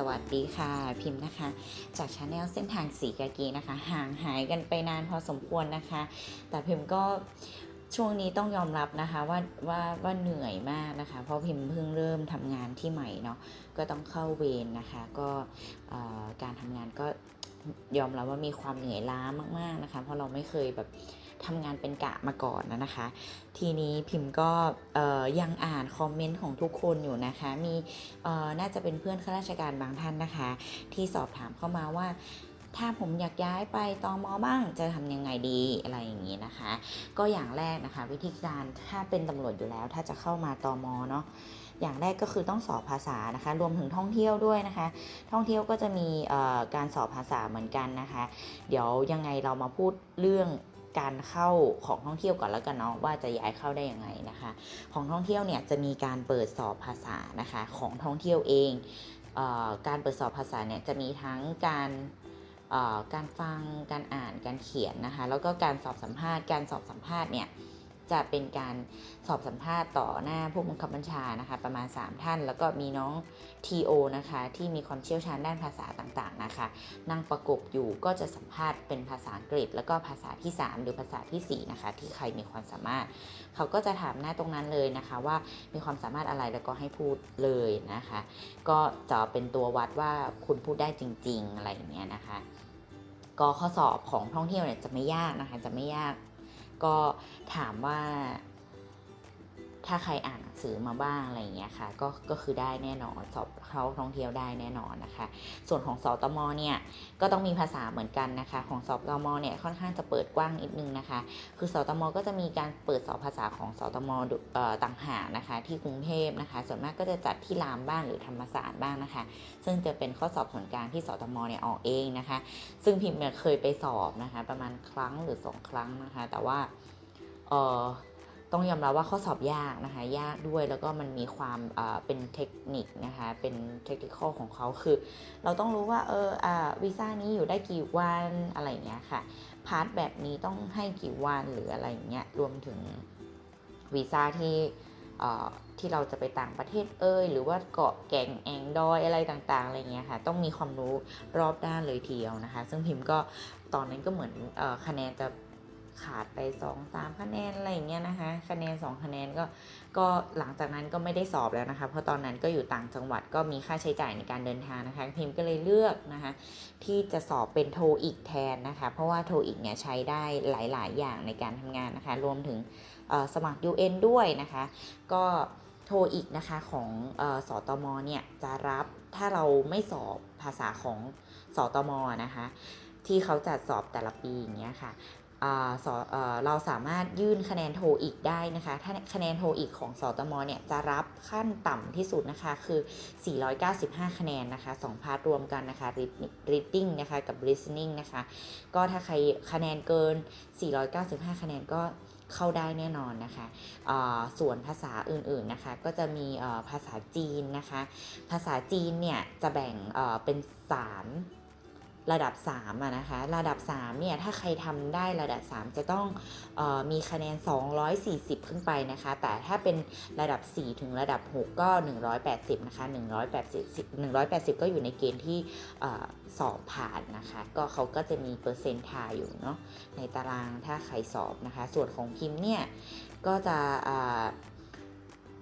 สวัสดีค่ะพิมพ์นะคะ จากชาแนลเส้นทางสีกากีนะคะ ห่างหายกันไปนานพอสมควรนะคะ แต่พิมพ์ก็ช่วงนี้ต้องยอมรับนะคะว่าว่าว่าเหนื่อยมากนะคะ เพราะพิมพ์เพิ่งเริ่มทำงานที่ใหม่เนาะก็ต้องเข้าเวรนะคะ ก็การทำงานก็ยอมรับว่ามีความเหนื่อยล้ามากๆนะคะ เพราะเราไม่เคยแบบ ทำงานเป็นกะมาก่อนนะนะคะ ทีนี้พิมพ์ก็ยังอ่านคอมเมนต์ของทุกคนอยู่นะคะ มีน่าจะเป็นเพื่อนข้าราชการบางท่านนะคะ ที่สอบถามเข้ามาว่าถ้าผมอยากย้ายไปตอมอบ้างจะทำยังไงดีอะไรอย่างนี้นะคะ ก็อย่างแรกนะคะ วิธีการถ้าเป็นตำรวจอยู่แล้ว ถ้าจะเข้ามาตอมอเนาะอย่างแรกก็คือต้องสอบภาษานะคะ รวมถึงท่องเที่ยวด้วยนะคะ ท่องเที่ยวก็จะมีการสอบภาษาเหมือนกันนะคะ เดี๋ยวยังไงเรามาพูดเรื่อง การเข้าของท่องเที่ยวก่อนแล้วกันเนาะว่าจะย้ายเข้าได้ยังไงนะคะ ของท่องเที่ยวเนี่ยจะมีการเปิดสอบภาษานะคะของท่องเที่ยวเองเออการเปิดสอบภาษาเนี่ยจะมีทั้งการการฟังการอ่านการเขียนนะคะแล้วก็การสอบสัมภาษณ์การสอบสัมภาษณ์เนี่ย จะเป็นการสอบสัมภาษณ์ต่อหน้าผู้บังคับบัญชานะคะ ประมาณ 3 ท่าน แล้วก็มีน้อง TO นะคะ ที่มีความเชี่ยวชาญด้านภาษาต่างๆนะคะ นั่งประกบอยู่ก็จะสัมภาษณ์เป็นภาษาอังกฤษ แล้วก็ภาษาที่ 3 หรือภาษาทีสี่ 4 นะคะ ที่ใครมีความสามารถ เขาก็จะถามหน้าตรงนั้นเลยนะคะ ว่ามีความสามารถอะไรแล้วก็ให้พูดเลยนะคะ ก็จะเป็นตัววัดว่าคุณพูดได้จริง ๆ อะไรอย่างเงี้ยนะคะก็ข้อสอบของท่องเที่ยวเนี่ยจะไม่ยากนะคะ จะไม่ยาก ก็ถามว่า ถ้าใครอ่านหนังสือมาบ้างอะไรอย่างเงี้ยค่ะก็ก็คือได้แน่นอนสอบเข้าท่องเที่ยวได้แน่นอนนะคะ ส่วนของสอตมเนี่ยก็ต้องมีภาษาเหมือนกันนะคะ ของสอตมเนี่ยค่อนข้างจะเปิดกว้างนิดนึงนะคะ คือสอตมก็จะมีการเปิดสอบภาษาของสอตมต่างหากนะคะ ที่กรุงเทพนะคะ ส่วนมากก็จะจัดที่รามบ้างหรือธรรมศาสตร์บ้างนะคะ ซึ่งจะเป็นข้อสอบส่วนกลางที่สอตมเนี่ยออกเองนะคะ ซึ่งพิมพ์เนี่ยเคยไปสอบนะคะ ประมาณครั้งหรือสองครั้งนะคะ แต่ว่าเออ ต้องยอมรับว่าข้อสอบยากนะคะ ยากด้วยแล้วก็มันมีความเป็นเทคนิคนะคะ เป็นเทคนิคของเขาคือ เราต้องรู้ว่าเออวีซ่านี้อยู่ได้กี่วันอะไรอย่างเงี้ยค่ะ พาร์ทแบบนี้ต้องให้กี่วันหรืออะไรอย่างเงี้ย รวมถึงวีซ่าที่ที่เราจะไปต่างประเทศเอ่ยหรือว่าเกาะแก่งแองดอยอะไรต่างๆอะไรเงี้ยค่ะ ต้องมีความรู้รอบด้านเลยทีเดียวนะคะ ซึ่งพิมพ์ก็ตอนนั้นก็เหมือนออคะแนนจะ ขาดไป2 3คะแนนอะไรอย่างเงี้ยนะคะ คะแนน 2 คะแนนก็ก็หลังจากนั้นก็ไม่ได้สอบแล้วนะคะ เพราะตอนนั้นก็อยู่ต่างจังหวัดก็มีค่าใช้จ่ายในการเดินทางนะคะ พิมพ์ก็เลยเลือกนะคะ ที่จะสอบเป็นโทอีกแทนนะคะ เพราะว่าโทอีกเนี่ยใช้ได้หลาย ๆ อย่างในการทำงานนะคะ รวมถึงสมัคร UN ด้วยนะคะ ก็โทอีกนะคะของเออสตมเนี่ยจะรับถ้าเราไม่สอบภาษาของสตมนะคะที่เขาจัดสอบแต่ละปีอย่างเงี้ยค่ะ เราสามารถยื่นคะแนนโทอีกได้นะคะ ถ้าคะแนนโทอีกของสตมเนี่ยจะรับขั้นต่ำที่สุดนะคะคือ 495 คะแนนนะคะสองพาร์ทรวมกันนะคะ reading นะคะกับ listening นะคะ ก็ถ้าใครคะแนนเกิน 495 คะแนนก็เข้าได้แน่นอนนะคะ ส่วนภาษาอื่นๆนะคะ ก็จะมีภาษาจีนนะคะ ภาษาจีนเนี่ยจะแบ่งเอ่อเป็น 3 ระดับ3อะนะคะ ระดับ3เนี่ยถ้าใครทำได้ระดับ 3 จะต้องออมีคะแนน 240 ขึ้นไปนะคะ แต่ถ้าเป็นระดับ 4 ถึงระดับ 6 ก็ 180 นะคะ 180 180 ก็อยู่ในเกณฑ์ที่สอบผ่านนะคะ ก็เขาก็จะมีเปอร์เซ็นต์ทายอยู่เนาะในตารางถ้าใครสอบนะคะ ส่วนของพิมพ์เนี่ยก็จะ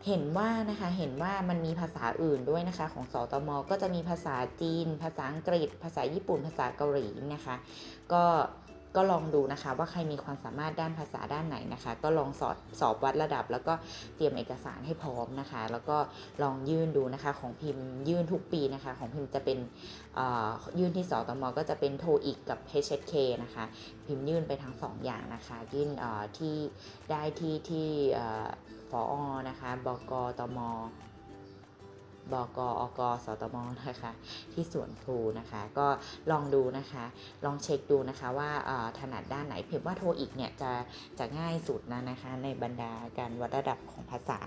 เห็นว่านะคะเห็นว่ามันมีภาษาอื่นด้วยนะคะของสตมก็จะมีภาษาจีน ภาษาอังกฤษ ภาษาญี่ปุ่น ภาษาเกาหลีนะคะ ก็ ก็ลองดูนะคะว่าใครมีความสามารถด้านภาษาด้านไหนนะคะ ก็ลองสอบสอบวัดระดับ แล้วก็เตรียมเอกสารให้พร้อมนะคะ แล้วก็ลองยื่นดูนะคะของพิมพ์ยื่นทุกปีนะคะ ของพิมพ์จะเป็นยื่นที่สตมก็จะเป็นโทอีกกับ HSK นะคะ พิมพ์ยื่นไปทั้งสองอย่างนะคะยื่นที่ได้ที่ที่ฟออนะคะบกตม บกอกสตมนะคะที่สวนพลูนะคะ ก็ลองดูนะคะ ลองเช็คดูนะคะว่าถนัดด้านไหนเพียงว่าโทอีกเนี่ยจะจะง่ายสุดนะนะคะ ในบรรดาการวัดระดับของภาษา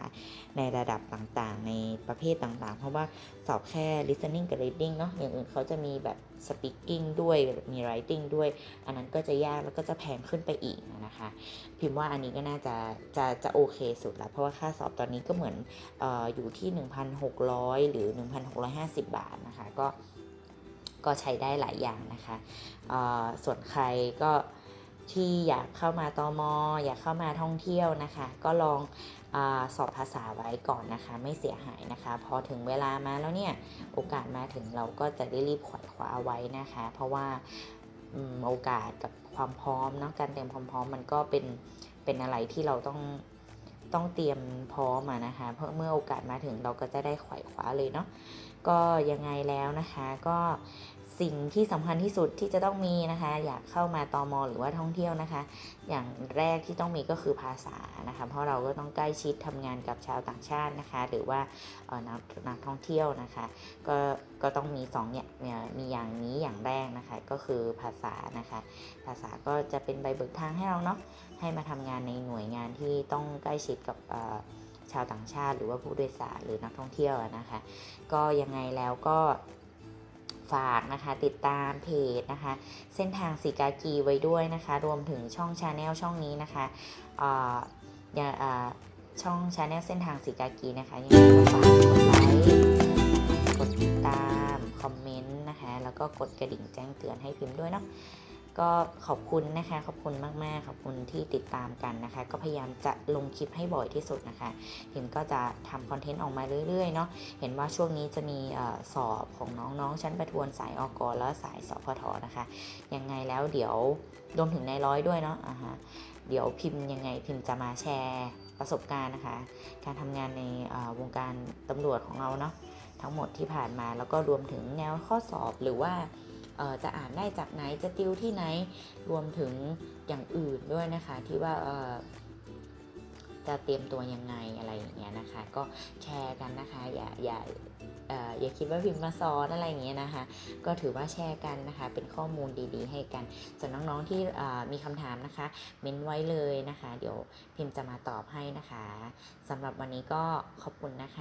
ในระดับต่างๆ ในประเภทต่างๆ เพราะว่าสอบแค่ listening กับ reading เนาะอย่างอื่นเขาจะมีแบบ speaking ด้วยมี writing ด้วย อันนั้นก็จะยากแล้วก็จะแพงขึ้นไปอีกนะคะ พิมพ์ว่าอันนี้ก็น่าจะจะจะโอเคสุดแล้วเพราะว่าค่าสอบตอนนี้ก็เหมือนอออยู่ที่ 1,600หรือ 1,650 บาทนะคะ ก็ก็ใช้ได้หลายอย่างนะคะส่วนใครก็ที่อยากเข้ามาตอมออยากเข้ามาท่องเที่ยวนะคะ ก็ลองอสอบภาษาไว้ก่อนนะคะ ไม่เสียหายนะคะ พอถึงเวลามาแล้วเนี่ยโอกาสมาถึงเราก็จะได้รีบขวายคว้าไว้นะคะ เพราะว่าโอกาสกับความพร้อมเนาะการเตรียมความพร้อมมันก็เป็นเป็นอะไรที่เราต้อง ต้องเตรียมพร้อมมานะคะ เพราะเมื่อโอกาสมาถึงเราก็จะได้ไขว่คว้าเลยเนาะก็ยังไงแล้วนะคะก็ สิ่งที่สำคัญที่สุดที่จะต้องมีนะคะ อยากเข้ามาตอมหรือว่าท่องเที่ยวนะคะ อย่างแรกที่ต้องมีก็คือภาษานะคะ เพราะเราก็ต้องใกล้ชิดทำงานกับชาวต่างชาตินะคะ หรือว่านักนักท่องเที่ยวนะคะ ก็ก็ต้องมีสองเนี่ยมีอย่างนี้อย่างแรกนะคะ ก็คือภาษานะคะ ภาษาก็จะเป็นใบเบิกทางให้เราเนาะให้มาทำงานในหน่วยงานที่ต้องใกล้ชิดกับชาวต่างชาติ หรือว่าผู้โดยสารหรือนักท่องเที่ยวนะคะ ก็ยังไงแล้วก็ ฝากนะคะติดตามเพจนะคะ เส้นทางสีกากีไว้ด้วยนะคะ รวมถึงช่องชาแนลช่องนี้นะคะเอ่ออย่าเอ่อช่องชาแนลเส้นทางสีกากีนะคะยังไงก็ฝากกดไลค์กดติดตาม คอมเมนต์นะคะ แล้วก็กดกระดิ่งแจ้งเตือนให้พิมพ์ด้วยเนาะ ก็ขอบคุณนะคะ ขอบคุณมาก ๆ ขอบคุณที่ติดตามกันนะคะ ก็พยายามจะลงคลิปให้บ่อยที่สุดนะคะพิมก็จะทำคอนเทนต์ออกมาเรื่อย ๆ เนาะ เห็นว่าช่วงนี้จะมีอสอบของน้อง ๆ ชั้นประทวนสายอกอและสายสพทนะคะ ยังไงแล้วเดี๋ยวรวมถึงในร้อยด้วยเนาะอ่าฮะเดี๋ยวพิมพ์ยังไงพิมพ์จะมาแชร์ประสบการณ์นะคะ การทำงานในวงการตำรวจของเราเนาะทั้งหมดที่ผ่านมาแล้วก็รวมถึงแนวข้อสอบหรือว่า จะอ่านได้จากไหนจะติวที่ไหนรวมถึงอย่างอื่นด้วยนะคะ ที่ว่าจะเตรียมตัวยังไงอะไรอย่างเงี้ยนะคะ ก็แชร์กันนะคะ อย่าอย่าอย่าคิดว่าพิมพ์มาสอนอะไรอย่างเงี้ยนะคะ ก็ถือว่าแชร์กันนะคะ เป็นข้อมูลดีๆ ให้กันส่วนน้องๆที่มีคำถามนะคะ เม้นไว้เลยนะคะ เดี๋ยวพิมพ์จะมาตอบให้นะคะสำหรับวันนี้ก็ขอบคุณนะคะ